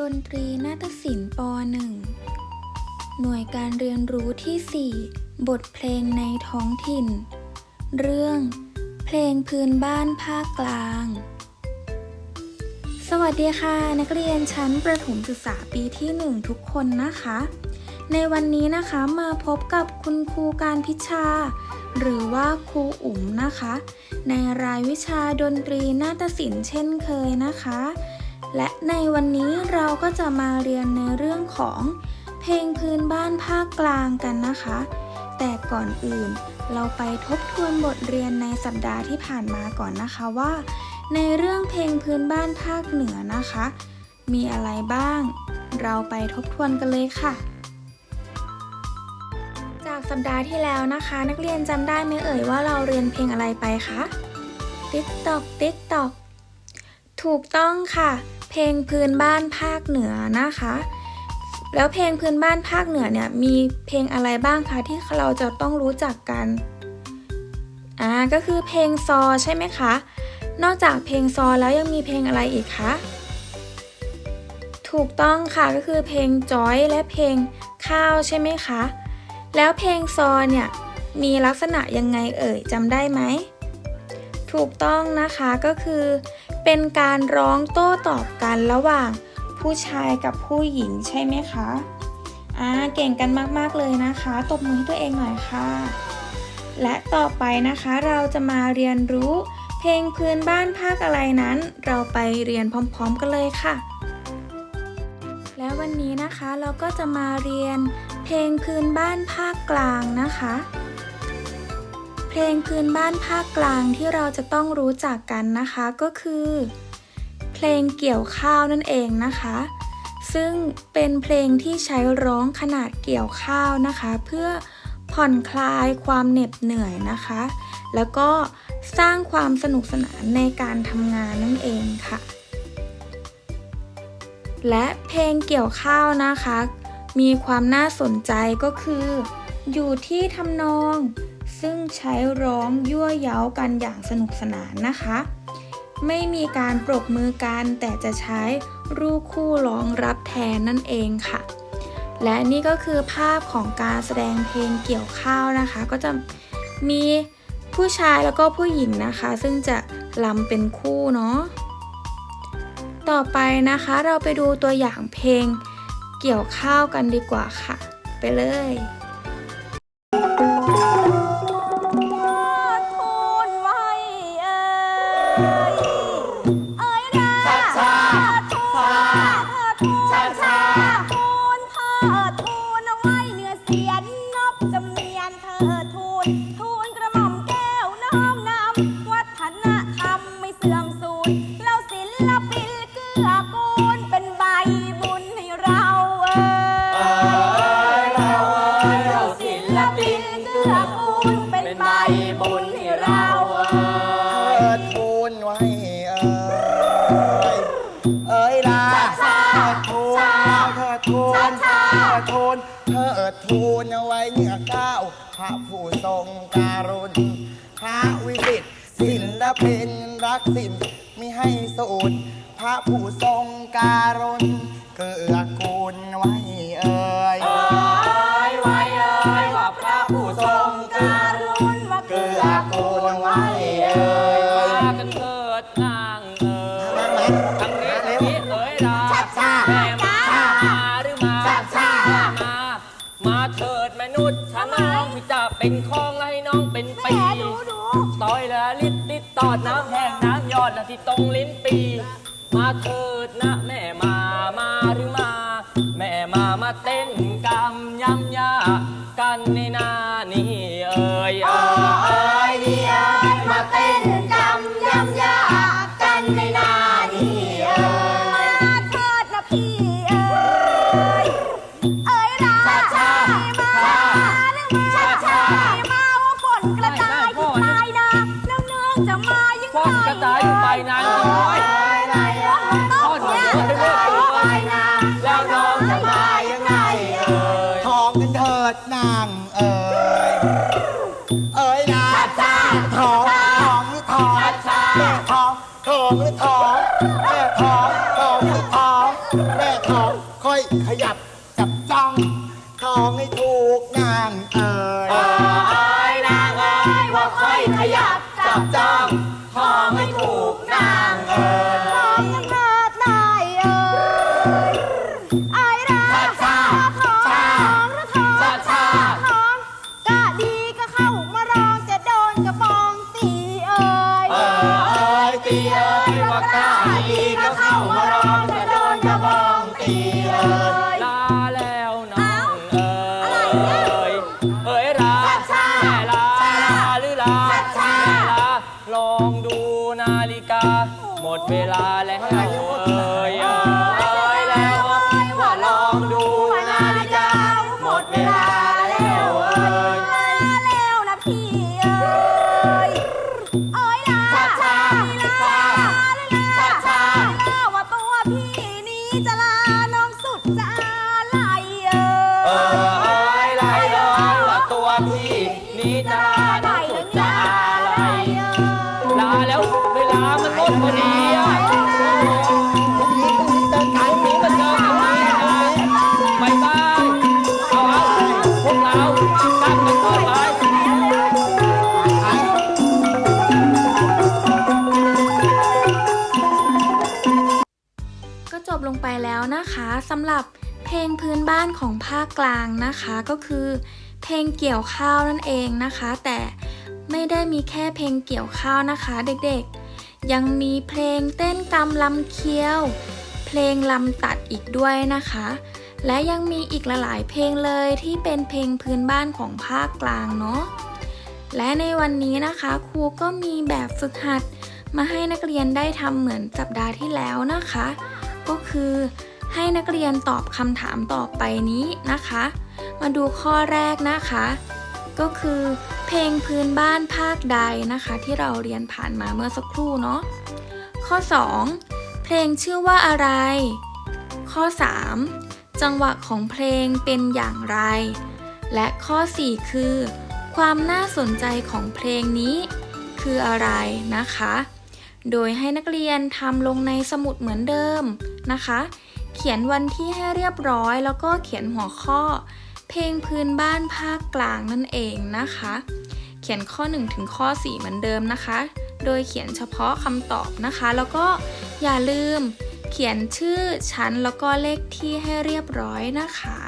ดนตรีนาฏศิลป์ป .1 หน่วยการเรียนรู้ที่ 4 บทเพลงในท้องถิ่น เรื่อง เพลงพื้นบ้านภาคกลาง สวัสดีค่ะ นักเรียนชั้นประถมศึกษาปีที่ 1 ทุกคนนะคะ ในวันนี้นะคะมาพบกับคุณครูการพิชา หรือว่าครูอุ๋มนะคะ ในรายวิชาดนตรีนาฏศิลป์เช่นเคยนะคะ และในวันนี้เราก็จะมาเรียนในเรื่องของเพลงพื้นบ้านภาคกลางกันนะคะ แต่ก่อนอื่นเราไปทบทวนบทเรียนในสัปดาห์ที่ผ่านมาก่อนนะคะว่า ในเรื่องเพลงพื้นบ้านภาคเหนือนะคะ มีอะไรบ้าง เราไปทบทวนกันเลยค่ะ จากสัปดาห์ที่แล้วนะคะ นักเรียนจำได้ไหมเอ่ยว่าเราเรียนเพลงอะไรไปคะติ๊กตอกติ๊กตอกถูกต้องค่ะ เพลงพื้นบ้านภาคเหนือนะคะ แล้วเพลงพื้นบ้านภาคเหนือเนี่ยมีเพลงอะไรบ้างคะที่เราจะต้องรู้จักกันอ่าก็คือเพลงซอใช่ไหมคะ นอกจากเพลงซอแล้วยังมีเพลงอะไรอีกคะถูกต้องค่ะก็คือเพลงจอยและเพลงข้าวใช่ไหมคะ แล้วเพลงซอเนี่ยมีลักษณะยังไงเอ่ยจำได้ไหม ถูกต้องนะคะก็คือ เป็นการร้องโต้ตอบกันระหว่างผู้ชายกับผู้หญิงใช่ไหมคะอ่าเก่งกันมากๆเลยนะคะ ตบมือให้ตัวเองหน่อยค่ะ และต่อไปนะคะเราจะมาเรียนรู้เพลงพื้นบ้านภาคอะไรนั้น เราไปเรียนพร้อมๆกันเลยค่ะ แล้ววันนี้นะคะเราก็จะมาเรียนเพลงพื้นบ้านภาคกลางนะคะ เพลงพื้นบ้านภาคกลางที่เราจะต้องรู้จักกันนะคะก็คือ เพลงเกี่ยวข้าวนั่นเองนะคะ ซึ่งเป็นเพลงที่ใช้ร้องขนาดเกี่ยวข้าวนะคะ เพื่อผ่อนคลายความเหน็ดเหนื่อยนะคะ แล้วก็สร้างความสนุกสนานในการทำงานนั่นเองค่ะ และเพลงเกี่ยวข้าวนะคะ มีความน่าสนใจก็คือ อยู่ที่ทำนอง ซึ่งใช้ร้องยั่วเย้ากันอย่างสนุกสนานนะคะ ไม่มีการปรบมือกันแต่จะใช้รูปคู่ร้องรับแทนนั่นเองค่ะ และนี่ก็คือภาพของการแสดงเพลงเกี่ยวข้าวนะคะ ก็จะมีผู้ชายแล้วก็ผู้หญิงนะคะ ซึ่งจะลำเป็นคู่เนาะต่อไปนะคะเราไปดูตัวอย่างเพลงเกี่ยวข้าวกันดีกว่าค่ะ ไปเลย เธอทูนทูลกระหม่อมแก้วน้อมนำวัฒนธรรมไม่เสื่อมสูญเราศิลปินเกื้อกูลเป็นใบบุญให้เราเอ่ยเราเอ้ยเราศิลปินเกื้อกูลเป็นใบบุญให้เราเอ่เทรงการุณพระวิสิตศิลปินรักสินมิให้สูญพระผู้ทรงการุณเกื้อกูลไว้เอ่ย ปี ดูดูต้อยละลิดติดตอดน้ำแห้งน้ำยอดละที่ตรงลิ้นปี มาเถิดนะแม่มามาหรือมา แม่มามาเต้นกำยำยากันในนานี้ จับจ้องทองให้ถูกนางเอ้ยทองยังเกิดได้เอ่ยไอ้ราชาทองชาระทองชาชาทองกะดีก็เข้ามาร้องจะโดนกระบองตีเอ่ยเอ้ยตีเอ้ยว่ากล้ดีก็เข้ามาร้องจะโดนกระบองตีเอ้ย นาฬิกา หมดเวลาแล้วเอ้ยเอ้ย จบลงไปแล้วนะคะสำหรับเพลงพื้นบ้านของภาคกลางนะคะก็คือ เพลงเกี่ยวข้าวนั่นเองนะคะ แต่ไม่ได้มีแค่เพลงเกี่ยวข้าวนะคะ เด็กๆ ยังมีเพลงเต้นกำลำเคี้ยว เพลงลำตัดอีกด้วยนะคะ และยังมีอีกหลายๆเพลงเลยที่เป็นเพลงพื้นบ้านของภาคกลางเนาะและในวันนี้นะคะครูก็มีแบบฝึกหัด มาให้นักเรียนได้ทำเหมือนสัปดาห์ที่แล้วนะคะ ก็คือให้นักเรียนตอบคำถามต่อไปนี้นะคะ มาดูข้อแรกนะคะ ก็คือ ลงพื้นบ้านภาคใดนะคะ ที่เราเรียนผ่านมาเมื่อสักครู่เนาะข้อ 2 เพลงชื่อว่าอะไร ข้อ 3 จังหวะของเพลงเป็นอย่างไร และข้อ 4 คือ ความน่าสนใจของเพลงนี้คืออะไรนะคะ โดยให้นักเรียนทำลงในสมุดเหมือนเดิมนะคะ เขียนวันที่ให้เรียบร้อยแล้วก็เขียนหัวข้อ เพลงพื้นบ้านภาคกลางนั่นเองนะคะ เขียนข้อ 1 ถึงข้อ 4 เหมือนเดิมนะคะ โดยเขียนเฉพาะคำตอบนะคะ แล้วก็อย่าลืมเขียนชื่อชั้นแล้วก็เลขที่ให้เรียบร้อยนะคะ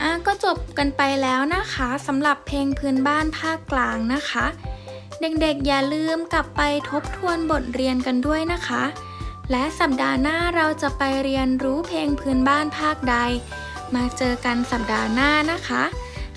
อะก็จบกันไปแล้วนะคะสำหรับเพลงพื้นบ้านภาคกลางนะคะ เด็กๆอย่าลืมกลับไปทบทวนบทเรียนกันด้วยนะคะ และสัปดาห์หน้าเราจะไปเรียนรู้เพลงพื้นบ้านภาคใด มาเจอกันสัปดาห์หน้านะคะ